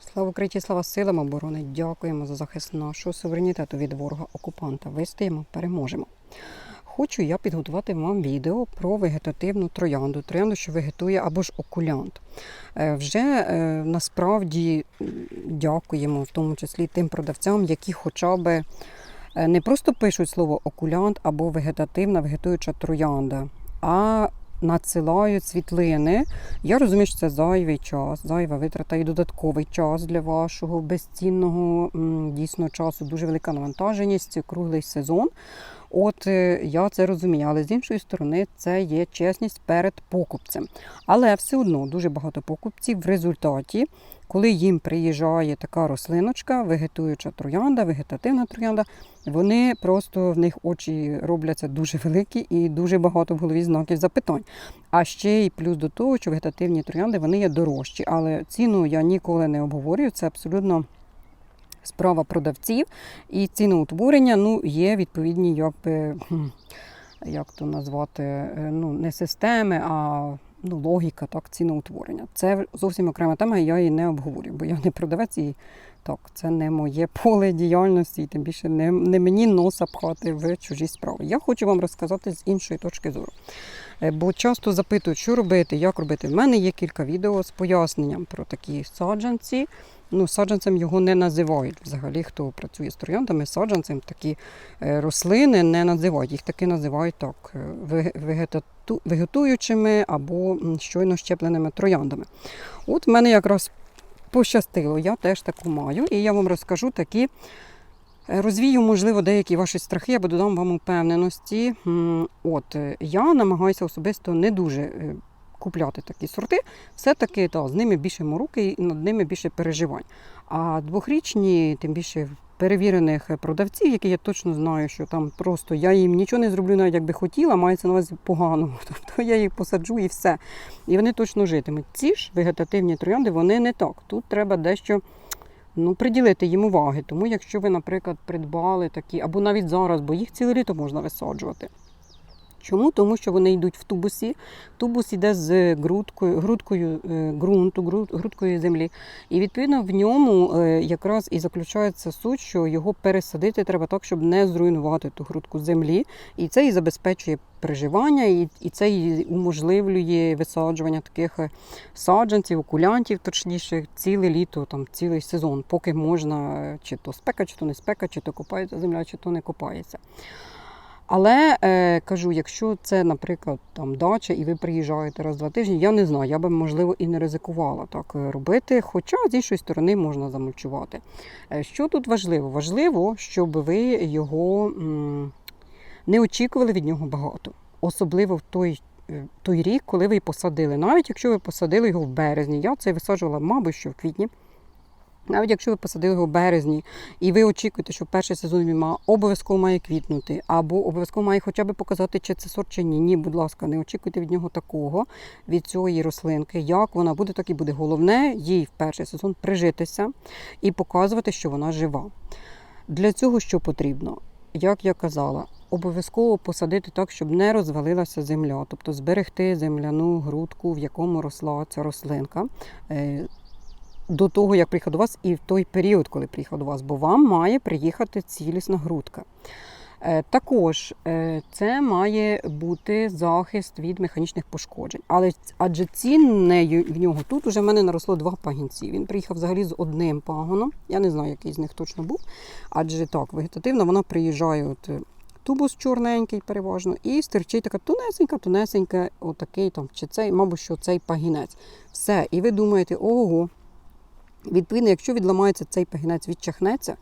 Слава Україні, слава силам оборони! Дякуємо за захист нашого суверенітету від ворога окупанта. Вистоїмо, переможемо. Хочу я підготувати вам відео про вегетативну троянду, троянду, що вегетує або ж окулянт. Е, Вже е, насправді дякуємо, в тому числі тим продавцям, які хоча б е, не просто пишуть слово окулянт або вегетативна вегетуюча троянда, а надсилають світлини. Я розумію, що це зайвий час, зайва витрата і додатковий час для вашого безцінного дійсно часу. Дуже велика навантаженість, круглий сезон. От е, я це розумію, але з іншої сторони це є чесність перед покупцем. Але все одно дуже багато покупців в результаті, коли їм приїжджає така рослиночка, вегетуюча троянда, вегетативна троянда, вони просто в них очі робляться дуже великі і дуже багато в голові знаків запитань. А ще й плюс до того, що вегетативні троянди вони є дорожчі, але ціну я ніколи не обговорюю. Це абсолютно справа продавців і ціноутворення ну, є відповідні, якби, як то назвати, е, ну, не системи, а ну, логіка так, ціноутворення. Це зовсім окрема тема, і я її не обговорюю, бо я не продавець і так, це не моє поле діяльності, і тим більше не, не мені носа пхати в чужі справи. Я хочу вам розказати з іншої точки зору. Е, Бо часто запитують, що робити, як робити. В мене є кілька відео з поясненням про такі саджанці. Ну, саджанцем його не називають. Взагалі, хто працює з трояндами, саджанцем такі е, рослини не називають. Їх таки називають так, е, вегетуючими або щойно щепленими трояндами. От в мене якраз пощастило, я теж таку маю, і я вам розкажу такі. Е, Розвію, можливо, деякі ваші страхи, або додам вам упевненості. От е, я намагаюся особисто не дуже е, купляти такі сорти. Все-таки та, з ними більше мороки і над ними більше переживань. А двохрічні, тим більше перевірених продавців, які я точно знаю, що там просто я їм нічого не зроблю, навіть якби хотіла, мається на увазі погано. Тобто я їх посаджу і все. І вони точно житимуть. Ці ж вегетативні троянди, вони не так. Тут треба дещо. Ну, приділити їм уваги. Тому, якщо ви, наприклад, придбали такі, або навіть зараз, бо їх ціле літо можна висаджувати. Чому? Тому що вони йдуть в тубусі. Тубус йде з грудкою, грудкою е, ґрунту, груд- грудкою землі. І відповідно в ньому е, якраз і заключається суть, що його пересадити треба так, щоб не зруйнувати ту грудку землі. І це і забезпечує приживання, і, і це і уможливлює висаджування таких е, саджанців, окулянтів, точніше, ціле літо, там цілий сезон, поки можна чи то спека, чи то не спека, чи то копається земля, чи то не копається. Але е, кажу, якщо це, наприклад, там дача, і ви приїжджаєте раз в два тижні, я не знаю, я би можливо і не ризикувала так е, робити. Хоча з іншої сторони можна замульчувати. Е, Що тут важливо? Важливо, щоб ви його м, не очікували від нього багато, особливо в той. е, Той рік, коли ви посадили, навіть якщо ви посадили його в березні, я це висаджувала, мабуть, що в квітні. Навіть якщо ви посадили його в березні, і ви очікуєте, що перший сезон він обов'язково має квітнути, або обов'язково має хоча б показати, чи це сорт, чи ні. Ні, будь ласка, не очікуйте від нього такого, від цієї рослинки. Як вона буде, так і буде. Головне їй в перший сезон прижитися і показувати, що вона жива. Для цього що потрібно? Як я казала, обов'язково посадити так, щоб не розвалилася земля, тобто зберегти земляну грудку, в якому росла ця рослинка. До того, як приїхав до вас, і в той період, коли приїхав до вас, бо вам має приїхати цілісна грудка. Е, Також е, це має бути захист від механічних пошкоджень. Але адже ціннею в нього тут уже в мене наросло два пагінці. Він приїхав взагалі з одним пагоном. Я не знаю, який з них точно був. Адже так, вегетативно вона приїжджає от. е, Тубус чорненький переважно, і стирчить така тонесенька, тонесенька, отакий там, чи цей, мабуть, що цей пагінець. Все. І ви думаєте, ого, Відповідно, якщо відламається цей пагінець, відчахнеться,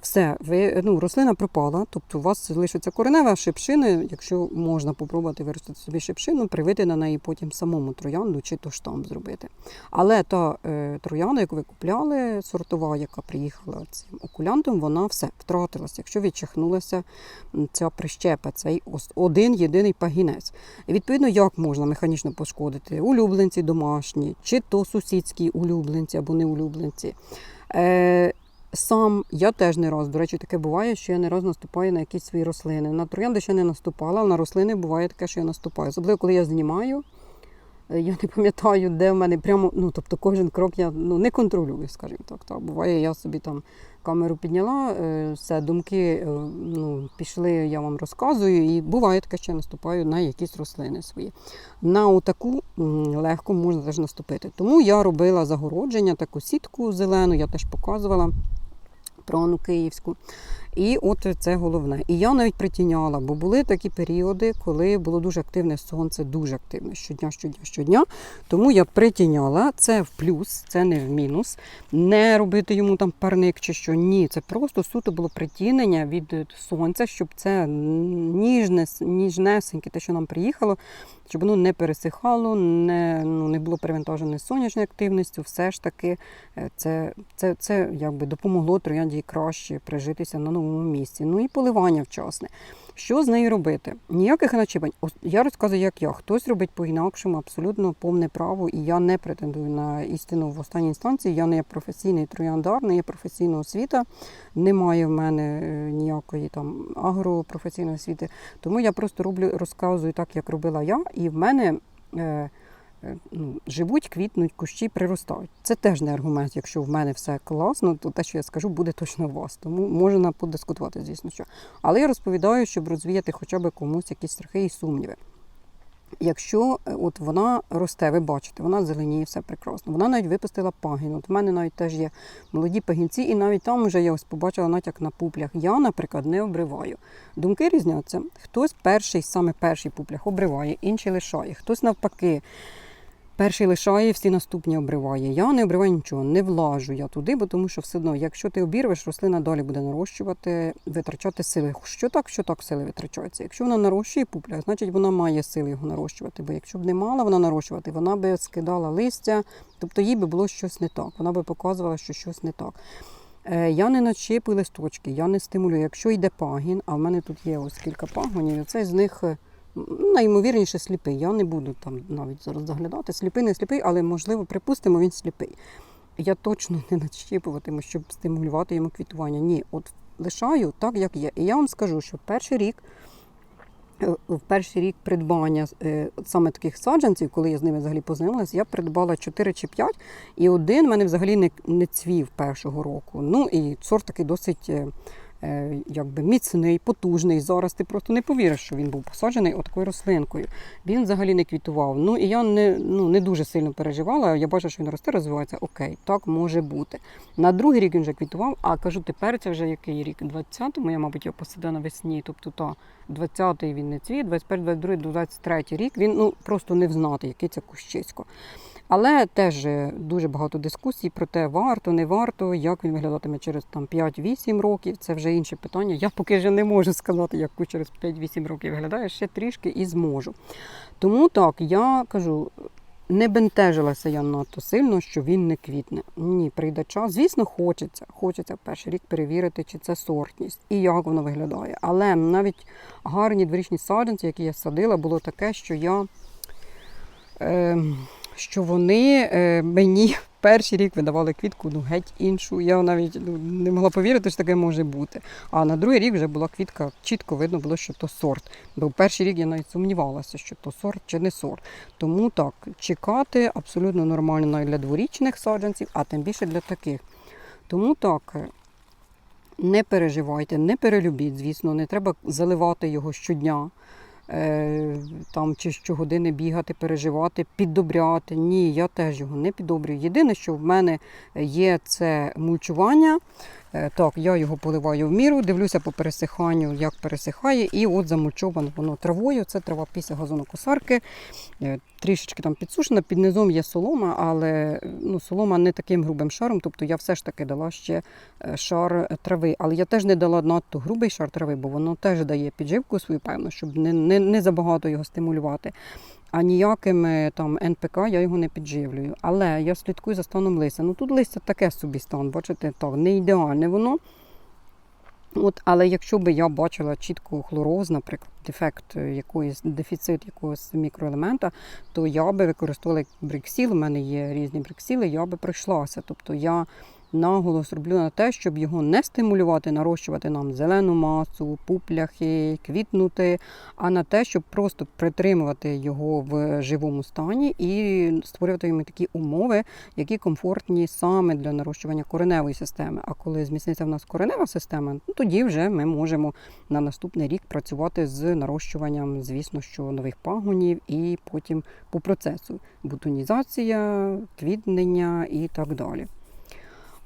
все, ви, ну, рослина пропала, тобто у вас залишиться коренева шипшина, якщо можна попробувати виростити собі шипшину, привити на неї потім самому троянду чи то штамп зробити. Але та е, троянда, яку ви купляли, сортова, яка приїхала цим окулянтом, вона все втратилася. Якщо відчахнулася ця прищепа, цей один єдиний пагінець. І відповідно, як можна механічно пошкодити улюбленці домашні, чи то сусідські улюбленці або не улюбленці. Е, Сам я теж не раз, до речі, таке буває, що я не раз наступаю на якісь свої рослини. На троянди ще не наступала, а на рослини буває таке, що я наступаю. Особливо, коли я знімаю Е, Я не пам'ятаю, де в мене прямо, ну тобто кожен крок я ну, не контролюю, скажімо так. так. Буває, я собі там камеру підняла, е, все, думки е, ну, пішли, я вам розказую, і буває таке, що я наступаю на якісь рослини свої. На отаку легко можна теж наступити. Тому я робила загородження, таку сітку зелену, я теж показувала про Київську. І от це головне. І я навіть притіняла, бо були такі періоди, коли було дуже активне сонце, дуже активне щодня, щодня, щодня. Тому я притіняла. Це в плюс, це не в мінус. Не робити йому там парник чи що. Ні, це просто суто було притінення від сонця, щоб це ніжне, ніжнесеньке, те, що нам приїхало, щоб воно не пересихало, не, ну, не було перевантажене сонячною активністю. Все ж таки, е, це, це, це якби допомогло троянді краще прижитися на новому місці. Ну і поливання вчасне. Що з нею робити? Ніяких начебань. Ос- Я розказую, як я. Хтось робить по-інакшому, абсолютно повне право, і я не претендую на істину в останній інстанції. Я не є професійний трояндар, не є професійна освіта, немає в мене е, ніякої там агропрофесійної освіти. Тому я просто роблю, розказую так, як робила я, і в мене. Е, Ну, живуть, квітнуть, кущі приростають. Це теж не аргумент. Якщо в мене все класно, то те, що я скажу, буде точно у вас. Тому можна подискутувати, звісно, що. Але я розповідаю, щоб розвіяти хоча б комусь якісь страхи і сумніви. Якщо е, от вона росте, ви бачите, вона зеленіє, все прекрасно. Вона навіть випустила пагін. От в мене навіть теж є молоді пагінці, і навіть там вже я ось побачила натяк на пуплях. Я, наприклад, не обриваю. Думки різняться. Хтось перший, саме перший пуплях обриває, інший лишає. Хтось навпаки. Перший лишає, всі наступні обриває. Я не обриваю нічого, не влажу я туди, бо тому що все одно, якщо ти обірвеш, рослина далі буде нарощувати, витрачати сили. Що так, що так сили витрачаються. Якщо вона нарощує пупля, значить вона має сили його нарощувати. Бо якщо б не мала вона нарощувати, вона би скидала листя, тобто їй би було щось не так. Вона би показувала, що щось не так. Е, Я не начіпую листочки, я не стимулюю. Якщо йде пагін, а в мене тут є ось кілька пагонів, це з них е, найімовірніше сліпий. Я не буду там навіть зараз заглядати. Сліпий, не сліпий, але можливо, припустимо, він сліпий. Я точно не начіпуватиму, щоб стимулювати йому квітування. Ні, от лишаю так, як є. І я вам скажу, що перший рік. е, В перший рік придбання е, саме таких саджанців, коли я з ними взагалі познайомилася, я придбала 4 чи 5, і один в мене взагалі не, не цвів першого року. Ну і сорт такий досить е, якби міцний, потужний. Зараз ти просто не повіриш, що він був посаджений отакою рослинкою. Він взагалі не квітував. Ну і я не, ну, не дуже сильно переживала. Я бачу, що він росте, розвивається. Окей, так може бути. На другий рік він вже квітував, а кажу, тепер це вже який рік? 20-му, я, мабуть, його посадила навесні. Тобто та 20-й він не цвіт, 21, 22, 23 рік він ну просто не взнати, який це кущисько. Але теж е, дуже багато дискусій про те, варто, не варто, як він виглядатиме через там 5-8 років. Це вже інше питання. Я поки вже не можу сказати, як через 5-8 років виглядає, ще трішки і зможу. Тому так, я кажу, не бентежилася я надто сильно, що він не квітне. Ні, прийде час. Звісно, хочеться. Хочеться в перший рік перевірити, чи це сортність і як воно виглядає. Але навіть гарні дворічні саджанці, які я садила, було таке, що я. Е, що вони е, мені перший рік видавали квітку ну, геть іншу. Я навіть ну, не могла повірити, що таке може бути. А на другий рік вже була квітка, чітко видно було, що то сорт. Бо перший рік я навіть сумнівалася, що то сорт чи не сорт. Тому так, чекати абсолютно нормально для дворічних саджанців, а тим більше для таких. Тому так. Не переживайте, не перелюбіть, звісно, не треба заливати його щодня там чи щогодини бігати, переживати, піддобряти. Ні, я теж його не піддобрюю. Єдине, що в мене є це мульчування. Е, Так, я його поливаю в міру, дивлюся по пересиханню, як пересихає, і от замульчовано воно травою. Це трава після газонокосарки, е, трішечки там підсушена. Під низом є солома, але ну, солома не таким грубим шаром. Тобто я все ж таки дала ще е, шар трави. Але я теж не дала надто грубий шар трави, бо воно теж дає підживку свою, певно, щоб не, не, не забагато його стимулювати. А ніякими там НПК я його не підживлюю. Але я слідкую за станом листя. Ну тут листя таке собі стан, бачите, так, не ідеальне воно. От, але якщо би я бачила чітко хлороз, наприклад, дефект якоїсь, дефіцит якогось мікроелемента, то я би використовувала бриксіл, у мене є різні бриксіли, я би пройшлася. Тобто я наголос роблю на те, щоб його не стимулювати, нарощувати нам зелену масу, пупляхи, квітнути, а на те, щоб просто притримувати його в живому стані і створювати йому такі умови, які комфортні саме для нарощування кореневої системи. А коли зміцниться в нас коренева система, ну, тоді вже ми можемо на наступний рік працювати з нарощуванням, звісно, що нових пагонів і потім по процесу бутонізація, квітнення і так далі.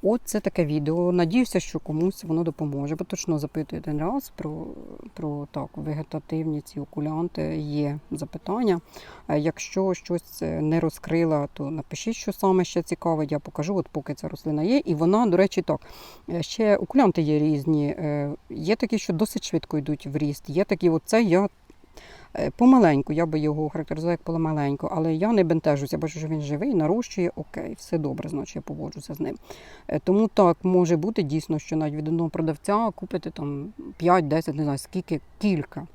От це таке відео. Надіюся, що комусь воно допоможе. Бо точно запитую один раз про, про так, вегетативні ці окулянти. Є запитання. Е, Якщо щось е, не розкрила, то напишіть, що саме ще цікавить. Я покажу, от поки ця рослина є. І вона, до речі, так. е, Ще окулянти є різні. Є такі, що досить швидко йдуть в ріст. Є такі, от це я Помаленьку, я би його характеризувала як помаленьку, але я не бентежуся, бачу, що він живий, нарощує, окей, все добре, значить я поводжуся з ним. Е, Тому так може бути дійсно, що навіть від одного продавця купити там 5-10, не знаю, скільки, кілька.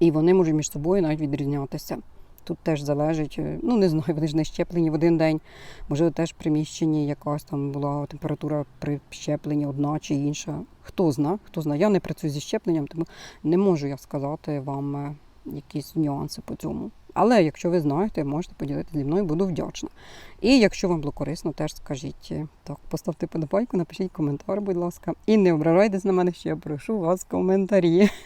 І вони можуть між собою навіть відрізнятися. Тут теж залежить, е, ну не знаю, вони ж не щеплені в один день. Можливо, теж в приміщенні якась там була температура при щепленні одна чи інша. Хто зна, хто зна. Я не працюю зі щепленням, тому не можу я сказати вам е, якісь нюанси по цьому. Але якщо ви знаєте, можете поділитися зі мною, буду вдячна. І якщо вам було корисно, теж скажіть е, так, поставте подобайку, напишіть коментар, будь ласка. І не ображайтесь на мене, що я прошу вас коментарі.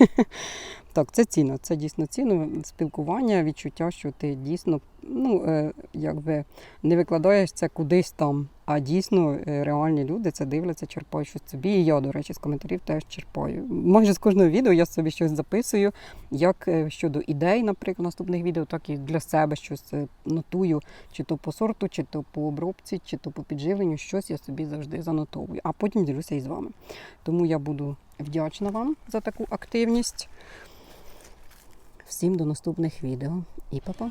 Так, це цінно, це дійсно цінно. Спілкування, відчуття, що ти дійсно ну, е, якби не викладаєш це кудись там, а дійсно е, реальні люди це дивляться, черпають щось собі. І я, до речі, з коментарів теж черпаю. Майже з кожного відео я собі щось записую, як щодо ідей, наприклад, наступних відео, так і для себе щось нотую, чи то по сорту, чи то по обробці, чи то по підживленню, щось я собі завжди занотовую, а потім ділюся із вами. Тому я буду вдячна вам за таку активність. Всім до наступних відео і па-па!